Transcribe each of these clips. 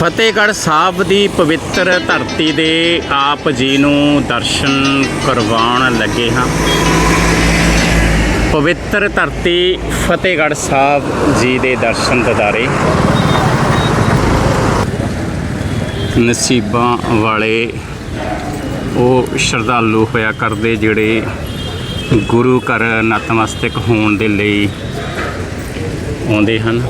ਫਤਿਹਗੜ੍ਹ ਸਾਹਿਬ ਦੀ ਪਵਿੱਤਰ ਧਰਤੀ ਦੇ ਆਪ ਜੀ ਨੂੰ ਦਰਸ਼ਨ ਕਰਵਾਉਣ ਲੱਗੇ ਹਾਂ। ਪਵਿੱਤਰ ਧਰਤੀ ਫਤਿਹਗੜ੍ਹ ਸਾਹਿਬ ਜੀ ਦੇ ਦਰਸ਼ਨ ਦਿਦਾਰੇ। ਨਸੀਬਾਂ ਵਾਲੇ ਉਹ ਸ਼ਰਧਾਲੂ ਹੋਇਆ ਕਰਦੇ ਜਿਹੜੇ ਗੁਰੂ ਘਰ ਨਤਮਸਤਕ ਹੋਣ ਦੇ ਲਈ ਆਉਂਦੇ ਹਨ।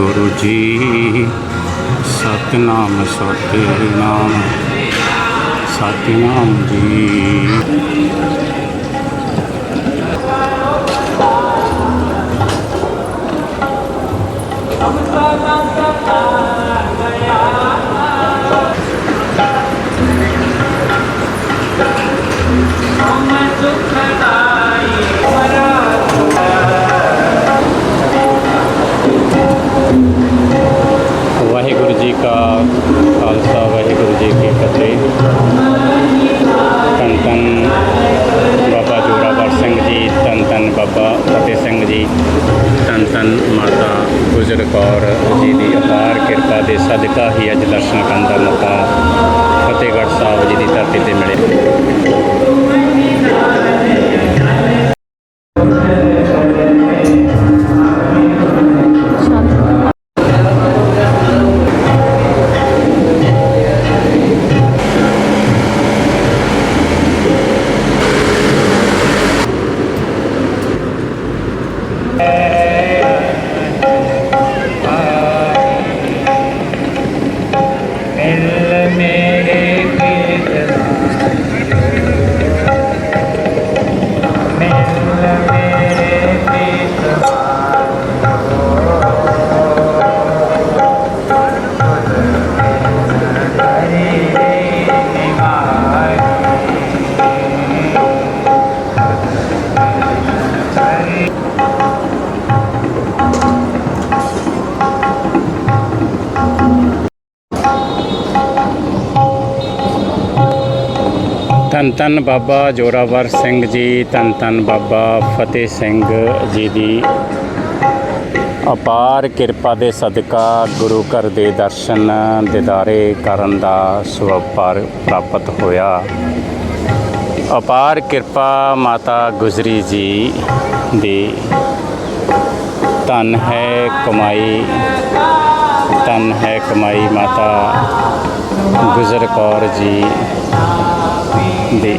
ਗੁਰੂ ਜੀ ਸਤਨਾਮ ਸਤਨਾਮ ਸਤਨਾਮ ਜੀ। ਵਾਹਿਗੁਰੂ ਜੀ ਕਾ ਖਾਲਸਾ, ਵਾਹਿਗੁਰੂ ਜੀ ਕੀ ਫਤਿਹ। ਧੰਨ ਧੰਨ ਬਾਬਾ ਜੋਰਾਵਰ ਸਿੰਘ ਜੀ, ਧੰਨ ਧੰਨ ਬਾਬਾ ਫਤਿਹ ਸਿੰਘ ਜੀ, ਧੰਨ ਧੰਨ ਮਾਤਾ ਗੁਜਰ ਕੌਰ ਜੀ ਦੀ ਅਪਾਰ ਕਿਰਪਾ ਦੇ ਸਦਕਾ ਹੀ ਅੱਜ ਦਰਸ਼ਨ ਕਰਨ ਦਾ ਮੌਕਾ ਫਤਿਹਗੜ੍ਹ ਸਾਹਿਬ ਜੀ ਦੀ ਧਰਤੀ ਤੇ ਮਿਲੇ ਧੰਨ ਧੰਨ ਬਾਬਾ ਜੋਰਾਵਰ ਸਿੰਘ ਜੀ, ਧੰਨ ਧੰਨ ਬਾਬਾ ਫਤਿਹ ਸਿੰਘ ਜੀ ਦੀ ਅਪਾਰ ਕਿਰਪਾ ਦੇ ਸਦਕਾ ਗੁਰੂ ਘਰ ਦੇ ਦਰਸ਼ਨ ਦਿਦਾਰੇ ਕਰਨ ਦਾ ਸੁਭਾਗ ਪ੍ਰਾਪਤ ਹੋਇਆ। ਅਪਾਰ ਕਿਰਪਾ ਮਾਤਾ ਗੁਜਰੀ ਜੀ ਦੀ ਧਨ ਹੈ ਕਮਾਈ, ਧਨ ਹੈ ਕਮਾਈ ਮਾਤਾ ਗੁਜਰ ਕੌਰ ਜੀ ਦੀ।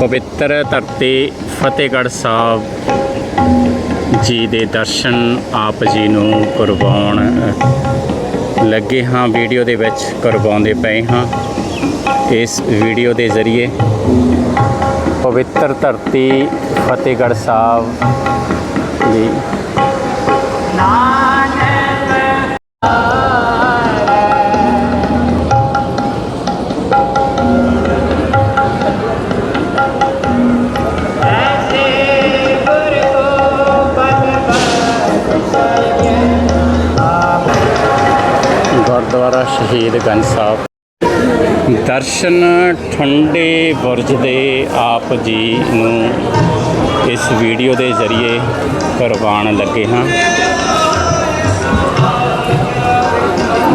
ਪਵਿੱਤਰ ਧਰਤੀ ਫਤਿਹਗੜ੍ਹ ਸਾਹਿਬ ਜੀ ਦੇ ਦਰਸ਼ਨ ਆਪ ਜੀ ਨੂੰ ਕਰਵਾਉਣ ਲੱਗੇ ਹਾਂ। ਵੀਡੀਓ ਦੇ ਵਿੱਚ ਕਰਵਾਉਂਦੇ ਪਏ ਹਾਂ। ਇਸ ਵੀਡੀਓ ਦੇ ਜ਼ਰੀਏ ਪਵਿੱਤਰ ਧਰਤੀ ਫਤਿਹਗੜ੍ਹ ਸਾਹਿਬ ਜੀ। ਗੁਰਦੁਆਰਾ ਸ਼ਹੀਦ ਗੰਜ ਸਾਹਿਬ। ਦਰਸ਼ਨ ਠੰਡੇ ਬੁਰਜ ਦੇ ਆਪ ਜੀ ਨੂੰ ਇਸ ਵੀਡੀਓ ਦੇ ਜ਼ਰੀਏ ਕਰਵਾਉਣ ਲੱਗੇ ਹਾਂ।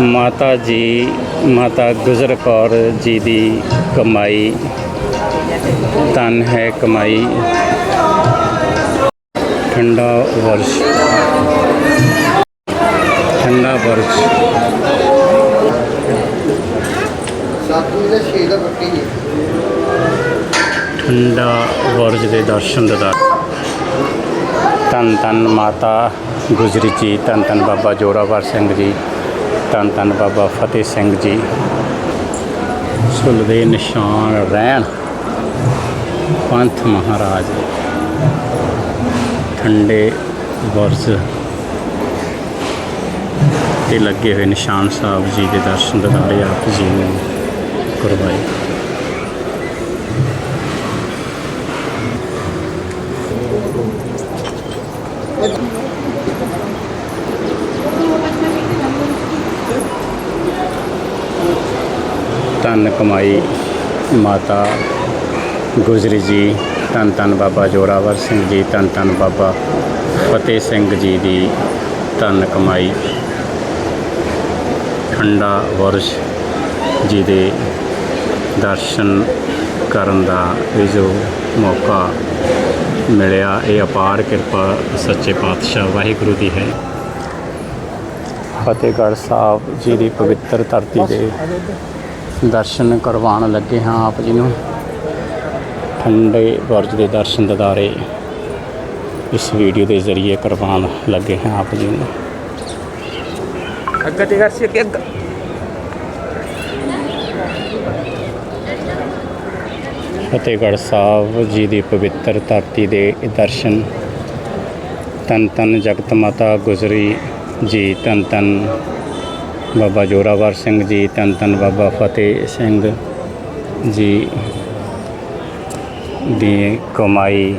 ਮਾਤਾ ਜੀ, ਮਾਤਾ ਗੁਜਰ ਕੌਰ ਜੀ ਦੀ ਕਮਾਈ ਤਨ ਹੈ ਕਮਾਈ। ਠੰਡਾ ਬੁਰਜ। ਠੰਡਾ ਬੁਰਜ। ਸਾਤੂ ਦੇ ਛੇ ਦਾ ਬੱਟੀ ਠੰਡਾ ਬੁਰਜ ਦੇ ਦਰਸ਼ਨ ਦਿਦਾਰ ਧੰਨ ਧੰਨ ਮਾਤਾ ਗੁਜਰੀ ਜੀ, ਧੰਨ ਧੰਨ ਬਾਬਾ ਜੋਰਾਵਰ ਸਿੰਘ ਜੀ, ਧੰਨ ਧੰਨ ਬਾਬਾ ਫਤਿਹ ਸਿੰਘ ਜੀ। ਸੁਲ ਦੇ ਨਿਸ਼ਾਨ ਰਹਿਣ ਪੰਥ ਮਹਾਰਾਜ। ਠੰਡੇ ਬੁਰਜ ਤੇ ਲੱਗੇ ਹੋਏ ਨਿਸ਼ਾਨ ਸਾਹਿਬ ਜੀ ਦੇ ਦਰਸ਼ਨ ਦਿਦਾਰੇ ਆਪ ਜੀ ਨੂੰ। ਕਰਵਾਏ। ਧੰਨ ਕਮਾਈ ਮਾਤਾ ਗੁਜਰੀ ਜੀ, ਧੰਨ ਧੰਨ ਬਾਬਾ ਜੋਰਾਵਰ ਸਿੰਘ ਜੀ, ਧੰਨ ਧੰਨ ਬਾਬਾ ਫਤਿਹ ਸਿੰਘ ਜੀ ਦੀ ਧੰਨ ਕਮਾਈ। ਠੰਡਾ ਵਰਸ਼ ਜੀ ਦੇ ਦਰਸ਼ਨ ਕਰਨ ਦਾ ਇਹ ਜੋ ਮੌਕਾ ਮਿਲਿਆ ਇਹ ਅਪਾਰ ਕਿਰਪਾ ਸੱਚੇ ਪਾਤਸ਼ਾਹ ਵਾਹਿਗੁਰੂ ਦੀ ਹੈ। ਫਤਿਹਗੜ੍ਹ ਸਾਹਿਬ ਜੀ ਦੀ ਪਵਿੱਤਰ ਧਰਤੀ ਦੇ ਦਰਸ਼ਨ ਕਰਵਾਉਣ ਲੱਗੇ ਹਾਂ ਆਪ ਜੀ ਨੂੰ। ਠੰਡੇ ਬੁਰਜ ਦੇ ਦਰਸ਼ਨ ਦਿਦਾਰੇ ਇਸ ਵੀਡੀਓ ਦੇ ਜ਼ਰੀਏ ਕਰਵਾਉਣ ਲੱਗੇ ਹਾਂ ਆਪ ਜੀ ਨੂੰ। ਅੱਗੇ ਤੇ ਕਰ ਸੀ ਅੱਗੇ। ਫਤਿਹਗੜ੍ਹ ਸਾਹਿਬ ਜੀ ਦੀ ਪਵਿੱਤਰ ਧਰਤੀ ਦੇ ਦਰਸ਼ਨ। ਤਨ ਤਨ ਜਗਤ ਮਾਤਾ ਗੁਜਰੀ ਜੀ, ਤਨ ਤਨ ਬਾਬਾ ਜੋਰਾਵਰ ਸਿੰਘ ਜੀ, ਤਨ ਤਨ ਬਾਬਾ ਫਤਿਹ ਸਿੰਘ ਜੀ ਦੀ ਕਮਾਈ।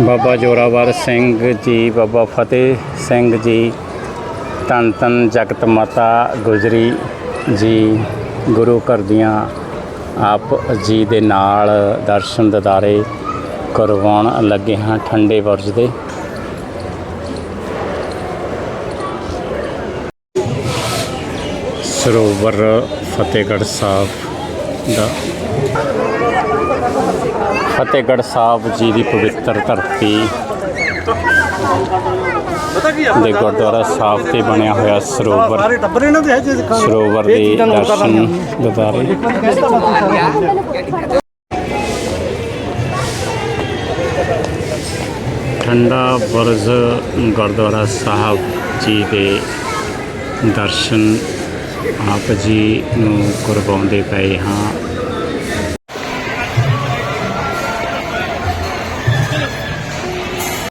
ਬਾਬਾ ਜੋਰਾਵਰ ਸਿੰਘ ਜੀ, ਬਾਬਾ ਫਤਿਹ ਸਿੰਘ ਜੀ, ਤਨ ਤਨ ਜਗਤ ਮਾਤਾ ਗੁਜਰੀ ਜੀ, ਗੁਰੂ ਘਰ ਦੀਆਂ ਆਪ ਜੀ ਦੇ ਨਾਲ ਦਰਸ਼ਨ ਦਿਦਾਰੇ ਕਰਵਾਉਣ ਲੱਗੇ ਹਾਂ ਠੰਡੇ ਬੁਰਜ ਦੇ। ਸਰੋਵਰ ਫਤਿਹਗੜ੍ਹ ਸਾਹਿਬ ਦਾ ਫਤਿਹਗੜ੍ਹ ਸਾਹਿਬ ਜੀ ਦੀ ਪਵਿੱਤਰ ਧਰਤੀ ਦੇ ਗੁਰਦੁਆਰਾ ਸਾਹਿਬ ਤੇ ਬਣਿਆ ਹੋਇਆ ਸਰੋਵਰ। ਸਾਰੇ ਟੱਬਰ ਇਹਨਾਂ ਦੇ ਹੈ ਜੇ ਸਿੱਖਾਂ ਦੇ। ਸਰੋਵਰ ਇਹ ਦੇ ਦਰਸ਼ਨ। ਦਿਦਾਰੇ ਠੰਡਾ ਬੁਰਜ ਗੁਰਦੁਆਰਾ ਸਾਹਿਬ ਜੀ ਦੇ ਦਰਸ਼ਨ ਆਪ ਜੀ ਨੂੰ ਕਰਵਾਉਂਦੇ ਪਏ ਹਾਂ।